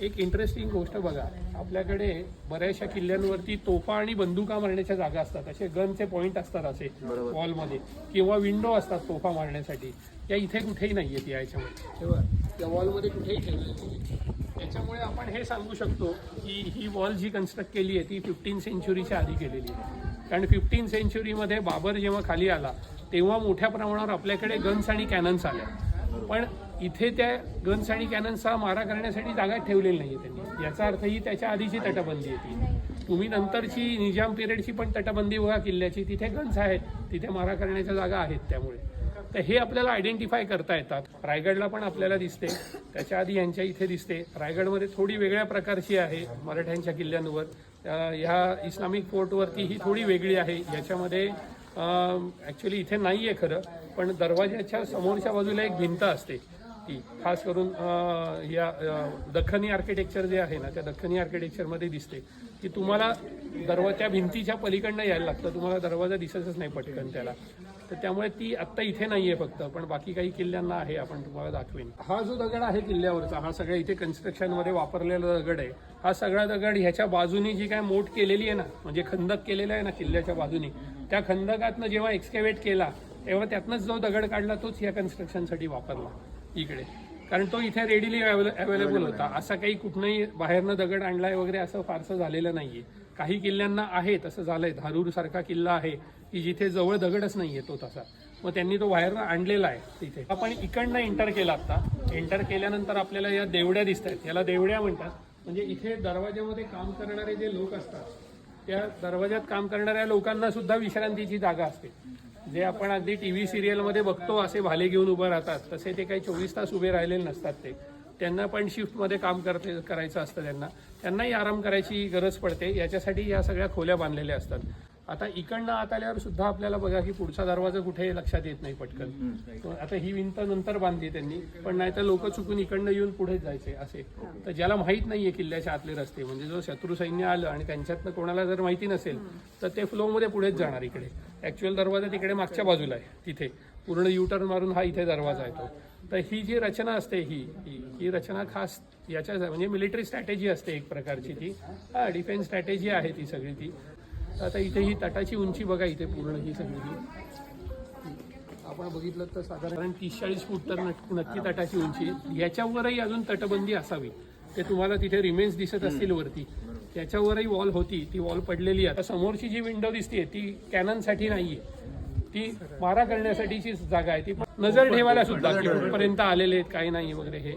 एक इंटरेस्टिंग गोष्ट बघा. आपल्याकडे बऱ्याचशा किल्ल्यांवरती तोफा आणि बंदुका मारण्याच्या जागा असतात. असे गनचे पॉइंट असतात असे. वॉलमध्ये किंवा विंडो असतात तोफा मारण्यासाठी. या इथे कुठेही नाही आहेत या याच्यामध्ये. त्या वॉलमध्ये कुठेही ठेवलेलं त्याच्यामुळे आपण हे सांगू शकतो की ही वॉल जी कन्स्ट्रक्ट केली आहे ती फिफ्टीन सेंचुरीच्या आधी केलेली आहे. कारण फिफ्टीन सेंचुरीमध्ये बाबर जेव्हा खाली आला तेव्हा मोठ्या प्रमाणावर आपल्याकडे गन्स आणि कॅनन्स आल्या. पण इथे त्या गन्स आणि कॅनन्सचा मारा करण्यासाठी जागा ठेवलेली नाही आहे त्यांनी. याचा अर्थ ही त्याच्या आधीची तटबंदी आहे ती. तुम्ही नंतरची निजाम पिरियडची पण तटबंदी बघा किल्ल्याची. तिथे गन्स आहेत. तिथे मारा करण्याच्या जागा आहेत त्यामुळे. तर हे आपल्याला आयडेंटिफाय करता येतात. रायगडला पण आपल्याला दिसते. त्याच्या आधी यांच्या इथे दिसते. रायगडमध्ये थोडी वेगळ्या प्रकारची आहे मराठ्यांच्या किल्ल्यांवर. ह्या इस्लामिक फोर्टवरती ही थोडी वेगळी आहे. याच्यामध्ये ॲक्च्युली इथे नाही आहे खरं पण दरवाज्याच्या समोरच्या बाजूला एक भिंत असते. की खास करून या दख्खनी आर्किटेक्चर जे आहे ना त्या दख्खनी आर्किटेक्चरमध्ये दिसते. की तुम्हाला दरवा त्या भिंतीच्या पलीकडनं यायला लागतं तुम्हाला दरवाजा दिसतच नाही पटकन त्याला. तर त्यामुळे ती आत्ता इथे नाही आहे फक्त पण बाकी काही किल्ल्यांना आहे आपण तुम्हाला दाखवेन. हा जो दगड आहे किल्ल्यावरचा हा सगळ्या इथे कन्स्ट्रक्शनमध्ये वापरलेला दगड आहे हा सगळा दगड ह्याच्या बाजूनी जी काय मोठ केलेली आहे ना म्हणजे खंदक केलेला आहे ना किल्ल्याच्या बाजूनी त्या खंदकातनं जेव्हा एक्सकेवेट केला तेव्हा त्यातनंच जो दगड काढला तोच या कन्स्ट्रक्शनसाठी वापरला. इकडे. कारण तो इथे रेडीली अवेलेबल होता. असा काही कुठनंही बाहेरनं दगड आणलाय वगैरे असं फारसं झालेलं नाहीये. काही किल्ल्यांना आहे तसं झालंय. धारूर सारखा किल्ला आहे की जिथे जवळ दगडच नाहीये तो तसा. मग त्यांनी तो बाहेरनं आणलेला आहे तिथे. आपण इकडनं एंटर केला आता. एंटर केल्यानंतर आपल्याला या देवड्या दिसत आहेत याला देवड्या म्हणतात. म्हणजे इथे दरवाज्यामध्ये काम करणारे जे लोक असतात त्या दरवाज्यात काम करणाऱ्या लोकांना सुद्धा विश्रांतीची जागा असते. जे आपण अगदी टी व्ही सिरियलमध्ये बघतो असे भाले घेऊन उभं राहतात तसे ते काही चोवीस तास उभे राहिलेले नसतात ते. त्यांना पण शिफ्टमध्ये काम करते करायचं असतं त्यांना. त्यांनाही आराम करायची गरज पडते. याच्यासाठी या सगळ्या खोल्या बांधलेल्या असतात. आता इकडनं आत आल्यावर सुद्धा आपल्याला बघा की पुढचा दरवाजा कुठे लक्षात येत नाही पटकन. आता ही भिंत नंतर बांधली त्यांनी पण नाही तर लोक चुकून इकडनं येऊन पुढेच जायचे असे. तर ज्याला माहीत नाहीये किल्ल्याच्या आतले रस्ते म्हणजे जो शत्रू सैन्य आलं आणि त्यांच्यातनं कोणाला जर माहिती नसेल तर ते फ्लोमध्ये पुढेच जाणार इकडे. ऍक्च्युअल दरवाजा तिकडे मागच्या बाजूला आहे तिथे. पूर्ण युटर्न मारून हा इथे दरवाजा आहे तो. तर ही जी रचना असते ही- ही रचना खास याच्या म्हणजे मिलिटरी स्ट्रॅटेजी असते एक प्रकारची ती. हा डिफेन्स स्ट्रॅटेजी आहे ती सगळी ती. तर आता इथे ही तटाची उंची बघा इथे पूर्ण ही सगळी. आपण बघितलं तर साधारण तीस चाळीस फूट तर नक्की तटाची उंची याच्यावरही अजून तटबंदी असावी. ते तुम्हाला तिथे रिमेन्स दिसत असतील वरती. त्याच्यावरही वॉल होती. ती वॉल पडलेली आहे. आता समोरची जी विंडो दिसते ती कॅननसाठी नाहीये. ती मारा करण्यासाठीची जागा आहे. ती नजर ठेवायला सुद्धा की कुठपर्यंत आलेले आहेत काही नाही वगैरे हे.